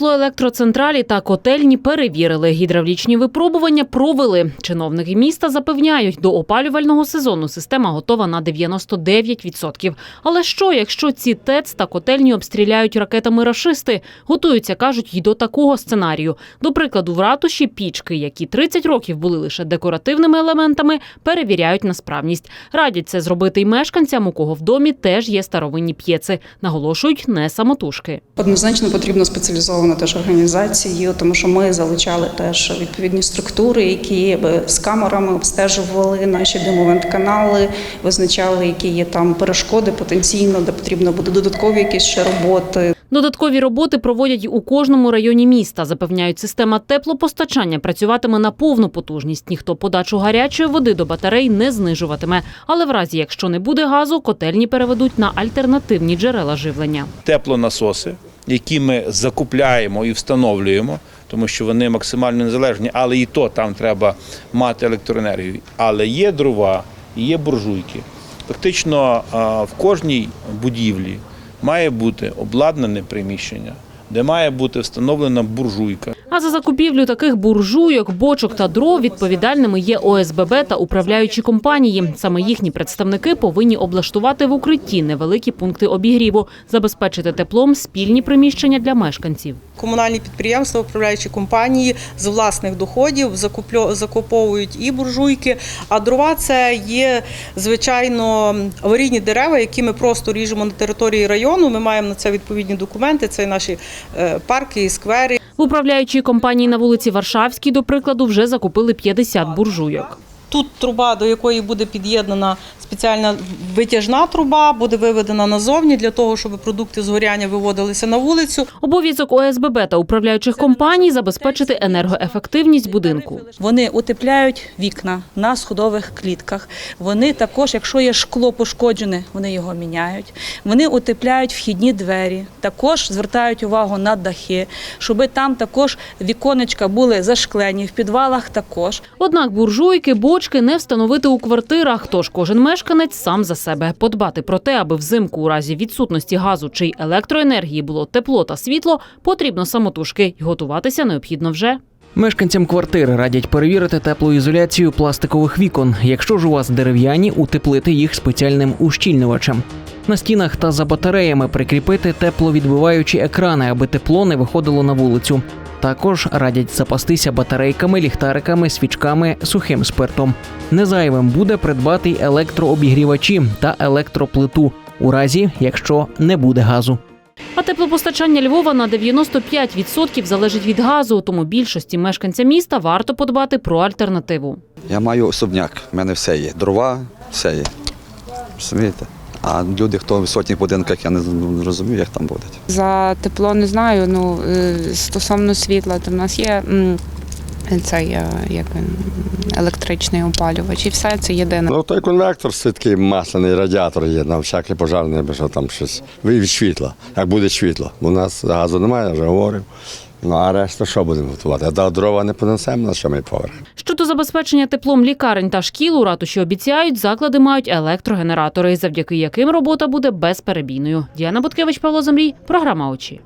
теплоелектроцентралі та котельні перевірили. Гідравлічні випробування провели. Чиновники міста запевняють, до опалювального сезону система готова на 99%. Але що, якщо ці ТЕЦ та котельні обстріляють ракетами рашисти? Готуються, кажуть, й до такого сценарію. До прикладу, в ратуші пічки, які 30 років були лише декоративними елементами, перевіряють на справність. Радять це зробити й мешканцям, у кого в домі теж є старовинні п'єци. Наголошують, не самотужки. Однозначно потрібно спеціалізована теж організація, тому що ми залучали теж відповідні структури, які з камерами обстежували наші димовент-канали, визначали, які є там перешкоди потенційно, де потрібно буде додаткові якісь ще роботи. Додаткові роботи проводять у кожному районі міста. Запевняють, система теплопостачання працюватиме на повну потужність. Ніхто подачу гарячої води до батарей не знижуватиме. Але в разі, якщо не буде газу, котельні переведуть на альтернативні джерела живлення. теплонасоси, які ми закупляємо і встановлюємо, тому що вони максимально незалежні, але і то там треба мати електроенергію. Але є дрова, і є буржуйки. Фактично в кожній будівлі має бути обладнане приміщення, де має бути встановлена буржуйка. А за закупівлю таких буржуйок, бочок та дров відповідальними є ОСББ та управляючі компанії. Саме їхні представники повинні облаштувати в укритті невеликі пункти обігріву, забезпечити теплом спільні приміщення для мешканців. Комунальні підприємства, управляючі компанії з власних доходів закуплю- закуповують і буржуйки. А дрова це є звичайно аварійні дерева, які ми просто ріжемо на території району. Ми маємо на це відповідні документи. Це і наші парки і сквери. В управляючій компанії на вулиці Варшавській, до прикладу, вже закупили 50 буржуйок. Тут труба, до якої буде під'єднана спеціальна витяжна труба, буде виведена назовні для того, щоб продукти згоряння виводилися на вулицю. Обов'язок ОСББ та управляючих компаній забезпечити енергоефективність будинку. Вони утепляють вікна на сходових клітках. Вони також, якщо є шкло пошкоджене, вони його міняють. Вони утепляють вхідні двері, також звертають увагу на дахи, щоб там також віконечка були зашклені, в підвалах також. Однак буржуйки, бочки не встановити у квартирах, тож кожен мешканець сам за себе. Подбати про те, аби взимку у разі відсутності газу чи електроенергії було тепло та світло, потрібно самотужки й готуватися необхідно вже. Мешканцям квартири радять перевірити теплоізоляцію пластикових вікон. Якщо ж у вас дерев'яні, утеплити їх спеціальним ущільнювачем. На стінах та за батареями прикріпити тепловідбиваючі екрани, аби тепло не виходило на вулицю. Також радять запастися батарейками, ліхтариками, свічками, сухим спиртом. Незайвим буде придбати й електрообігрівачі та електроплиту у разі, якщо не буде газу. А теплопостачання Львова на 95% залежить від газу, тому більшості мешканцям міста варто подбати про альтернативу. Я маю особняк, в мене все є. Дрова, все є. Розумієте? А люди, хто в висотніх будинках, я не розумію, як там будуть. За тепло не знаю. Ну е, стосовно світла, то в нас є цей е, як він електричний опалювач, і все це єдине. Ну, той конвектор це такий масляний радіатор є, на всяке пожарне, що там щось. Ви від світла, як буде світло. У нас газу немає, я вже говорив. Ну а решта що будемо готувати? А до дрова не понесемо на сьомий поверх. Щодо забезпечення теплом лікарень та шкіл, у ратуші обіцяють, заклади мають електрогенератори, завдяки яким робота буде безперебійною. Діана Буткевич, Павло Замрій, програма очі.